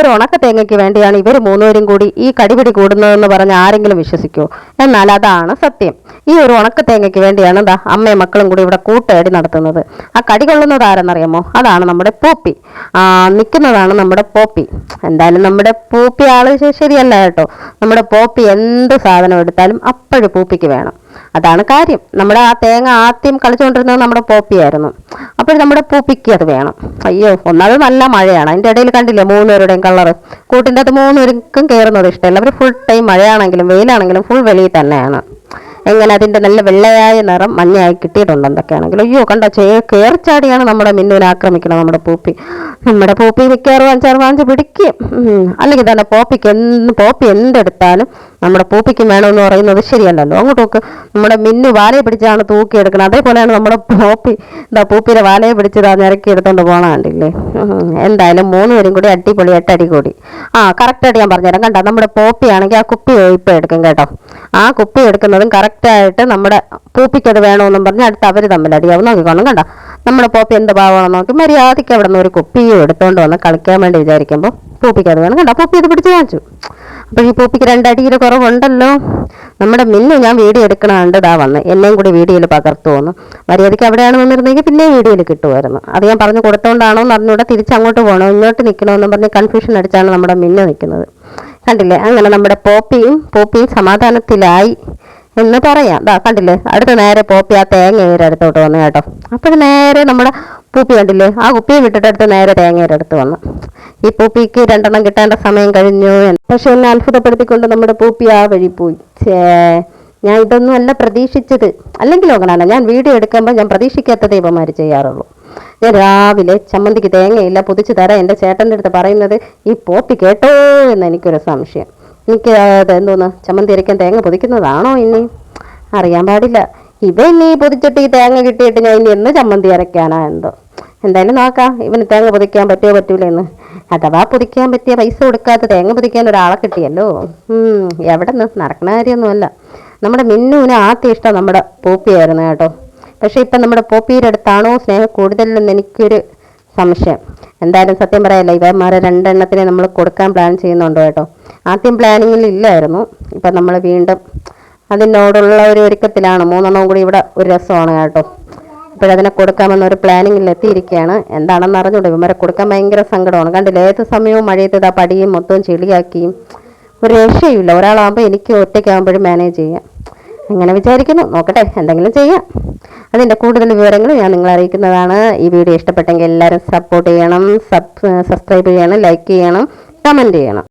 ഒരു ഉണക്ക തേങ്ങയ്ക്ക് വേണ്ടിയാണ് ഇവർ മൂന്നുപേരും കൂടി ഈ കടിപിടി കൂടുന്നതെന്ന് പറഞ്ഞ് ആരെങ്കിലും വിശ്വസിക്കുമോ എന്നാൽ അതാണ് സത്യം. ഈ ഒരു ഉണക്ക തേങ്ങയ്ക്ക് വേണ്ടിയാണ് എന്താ അമ്മയും മക്കളും കൂടി ഇവിടെ കൂട്ടയടി നടത്തുന്നത്. ആ കടി കൊള്ളുന്നത് ആരെന്നറിയാമോ? അതാണ് നമ്മുടെ പൂപ്പി. നിൽക്കുന്നതാണ് നമ്മുടെ പോപ്പി. എന്തായാലും നമ്മുടെ പൂപ്പി ആൾ ശരിയല്ല കേട്ടോ. നമ്മുടെ പോപ്പി എന്ത് സാധനം എടുത്താലും അപ്പോഴും പൂപ്പിക്ക് വേണം. അതാണ് കാര്യം. നമ്മുടെ ആ തേങ്ങ ആദ്യം കളിച്ചുകൊണ്ടിരുന്നത് നമ്മുടെ പോപ്പിയായിരുന്നു. അപ്പോൾ നമ്മുടെ പൂപ്പിക്ക് അത് വേണം. അയ്യോ ഒന്നാമത് നല്ല മഴയാണ്. അതിന്റെ ഇടയിൽ കണ്ടില്ലേ മൂന്നുപേരുടെയും കളർ കൂട്ടിന്റെ അത് മൂന്നുപേർക്കും കയറുന്നത് ഇഷ്ടമല്ല. അവർ ഫുൾ ടൈം മഴയാണെങ്കിലും വെയിലാണെങ്കിലും ഫുൾ വെളിയിൽ തന്നെയാണ്. എങ്ങനെ അതിന്റെ നല്ല വെള്ളയായ നിറം മഞ്ഞയായി കിട്ടിയിട്ടുണ്ട് എന്തൊക്കെയാണെങ്കിലും. അയ്യോ കണ്ടോ ചേ കയറിച്ചാടിയാണ് നമ്മുടെ മിന്നുവിനെ ആക്രമിക്കണം നമ്മുടെ പൂപ്പി. നമ്മുടെ പൂപ്പി മിക്കവാറും അഞ്ചാറ് വാഞ്ച് പിടിക്കും. അല്ലെങ്കിൽ തന്നെ പോപ്പിക്ക് എന്ത് പോപ്പി എന്തെടുത്താലും നമ്മുടെ പൂപ്പിക്ക് വേണമെന്ന് പറയുന്നത് ശരിയല്ലല്ലോ. അങ്ങോട്ട് നോക്ക് നമ്മുടെ മിന്നു വാലയെ പിടിച്ചാണ് തൂക്കിയെടുക്കുന്നത്. അതേപോലെയാണ് നമ്മുടെ പോപ്പി എന്താ പൂപ്പിയുടെ വാലയെ പിടിച്ച് നിരക്കി എടുത്തോണ്ട് പോകണാണ്ടില്ലേ എന്തായാലും മൂന്ന് പേരും കൂടി അടിപൊളി എട്ടടി കൂടി. ആ കറക്റ്റായിട്ട് ഞാൻ പറഞ്ഞുതരാം. കണ്ടോ നമ്മുടെ പോപ്പി ആണെങ്കിൽ ആ കുപ്പി ഇപ്പം എടുക്കും കേട്ടോ. ആ കുപ്പി എടുക്കുന്നതും കറക്റ്റായിട്ട് നമ്മുടെ പൂപ്പിക്കത് വേണമെന്നും പറഞ്ഞ് അടുത്ത് അവർ തമ്മിൽ അടിയാവും. നോക്കിക്കോണം കണ്ട? നമ്മുടെ പോപ്പി എന്ത് ഭാവമാണെന്ന് നോക്കി. മര്യാദയ്ക്ക് അവിടെ നിന്ന് ഒരു കുപ്പിയും എടുത്തുകൊണ്ട് വന്ന് കളിക്കാൻ വേണ്ടി വിചാരിക്കുമ്പോൾ പൂപ്പിക്കത് വേണം. കണ്ട? പൂപ്പി ഇത് പിടിച്ച് കാണിച്ചു. അപ്പോൾ ഈ പൂപ്പിക്ക് രണ്ടടിയിൽ കുറവുണ്ടല്ലോ. നമ്മുടെ മിന്നു ഞാൻ വീഡിയോ എടുക്കണുണ്ട് ഇതാ വന്ന്. എന്നെയും കൂടി വീഡിയോയിൽ പകർത്തു വന്നു. മര്യാദയ്ക്ക് അവിടെയാണ് വന്നിരുന്നെങ്കിൽ പിന്നെ വീഡിയോയിൽ കിട്ടുമായിരുന്നു. അത് ഞാൻ പറഞ്ഞു കൊടുത്തോണ്ടാണോ എന്ന് അറിഞ്ഞൂടെ. തിരിച്ച് അങ്ങോട്ട് പോകണോ ഇങ്ങോട്ട് നിൽക്കണമെന്ന് പറഞ്ഞ് കൺഫ്യൂഷൻ അടിച്ചാണ് നമ്മുടെ മിന്നു നിൽക്കുന്നത് കണ്ടില്ലേ? അങ്ങനെ നമ്മുടെ പോപ്പിയും പോപ്പിയും സമാധാനത്തിലായി എന്ന് പറയാം. ദാ കണ്ടില്ലേ? അടുത്ത നേരെ പോപ്പി ആ തേങ്ങയുടെ അടുത്തോട്ട് വന്നു കേട്ടോ. അപ്പോൾ നേരെ നമ്മുടെ പൂപ്പി കണ്ടില്ലേ? ആ കുപ്പിയെ വിട്ടിട്ട് അടുത്ത് നേരെ തേങ്ങയുടെ അടുത്ത് വന്നു. ഈ പൂപ്പിക്ക് രണ്ടെണ്ണം കിട്ടേണ്ട സമയം കഴിഞ്ഞു. പക്ഷെ എന്നെ അത്ഭുതപ്പെടുത്തിക്കൊണ്ട് നമ്മുടെ പൂപ്പി ആ വഴി പോയി. ചേ ഞാൻ ഇതൊന്നും അല്ല പ്രതീക്ഷിച്ചത്. അല്ലെങ്കിലും അങ്ങനെയല്ല ഞാൻ വീഡിയോ എടുക്കുമ്പോൾ ഞാൻ പ്രതീക്ഷിക്കാത്ത ദൈവമാർ ചെയ്യാറുള്ളൂ. ഞാൻ രാവിലെ ചമ്മന്തിക്ക് തേങ്ങയില്ല പൊതിച്ച് തരാം. എന്റെ ചേട്ടന്റെ അടുത്ത് പറയുന്നത് ഈ പോപ്പി കേട്ടോ എന്ന് എനിക്കൊരു സംശയം. എനിക്ക് അതെന്തോന്ന് ചമ്മന്തി അരയ്ക്കാൻ തേങ്ങ പൊതിക്കുന്നതാണോ ഇനി? അറിയാൻ പാടില്ല. ഇവ ഇനി പൊതിച്ചിട്ട് ഈ തേങ്ങ കിട്ടിയിട്ട് ഞാൻ ഇനി എന്ന് ചമ്മന്തി അരയ്ക്കാനാ എന്തോ? എന്തായാലും നോക്കാം. ഇവന് തേങ്ങ പൊതിക്കാൻ പറ്റുമോ പറ്റൂല എന്ന് അഥവാ പൊതിക്കാൻ പറ്റിയ പൈസ കൊടുക്കാത്ത തേങ്ങ പൊതിക്കാൻ ഒരാളെ കിട്ടിയല്ലോ. എവിടെ നിന്ന് നടക്കണ കാര്യമൊന്നുമല്ല. നമ്മുടെ മിന്നുവിന് ആദ്യം ഇഷ്ടം നമ്മുടെ പോപ്പിയായിരുന്നു കേട്ടോ. പക്ഷേ ഇപ്പം നമ്മുടെ പോപ്പിയുടെ അടുത്താണോ സ്നേഹം കൂടുതലെന്ന് എനിക്കൊരു സംശയം. എന്തായാലും സത്യം പറയാല്ല ഇവന്മാരെ രണ്ടെണ്ണത്തിനെ നമ്മൾ കൊടുക്കാൻ പ്ലാൻ ചെയ്യുന്നുണ്ടോ കേട്ടോ? ആദ്യം പ്ലാനിങ്ങിൽ ഇല്ലായിരുന്നു. ഇപ്പം നമ്മൾ വീണ്ടും അതിനോടുള്ള ഒരു ഒരുക്കത്തിലാണ്. മൂന്നെണ്ണവും കൂടി ഇവിടെ ഒരു രസമാണ് കേട്ടോ. ഇപ്പോഴതിനെ കൊടുക്കാമെന്നൊരു പ്ലാനിങ്ങിൽ എത്തിയിരിക്കുകയാണ്. എന്താണെന്ന് അറിഞ്ഞൂടെ? ഇവന്മാരെ കൊടുക്കാൻ ഭയങ്കര സങ്കടമാണ്. കണ്ടില്ല? ഏത് സമയവും മഴയത്ത് ഇതാ പടിയും മൊത്തവും ചെളിയാക്കിയും. ഒരു രക്ഷയുമില്ല. ഒരാളാകുമ്പോൾ എനിക്ക് ഒറ്റയ്ക്കാകുമ്പോഴും മാനേജ് ചെയ്യാം. അങ്ങനെ വിചാരിക്കുന്നു. നോക്കട്ടെ എന്തെങ്കിലും ചെയ്യാം. അതിന്റെ കൂടുതൽ വിവരങ്ങൾ ഞാൻ നിങ്ങളെ അറിയിക്കുന്നതാണ്. ഈ വീഡിയോ ഇഷ്ടപ്പെട്ടെങ്കിൽ എല്ലാവരും സപ്പോർട്ട് ചെയ്യണം സബ് സബ്സ്ക്രൈബ് ചെയ്യണം ലൈക്ക് ചെയ്യണം കമന്റ് ചെയ്യണം.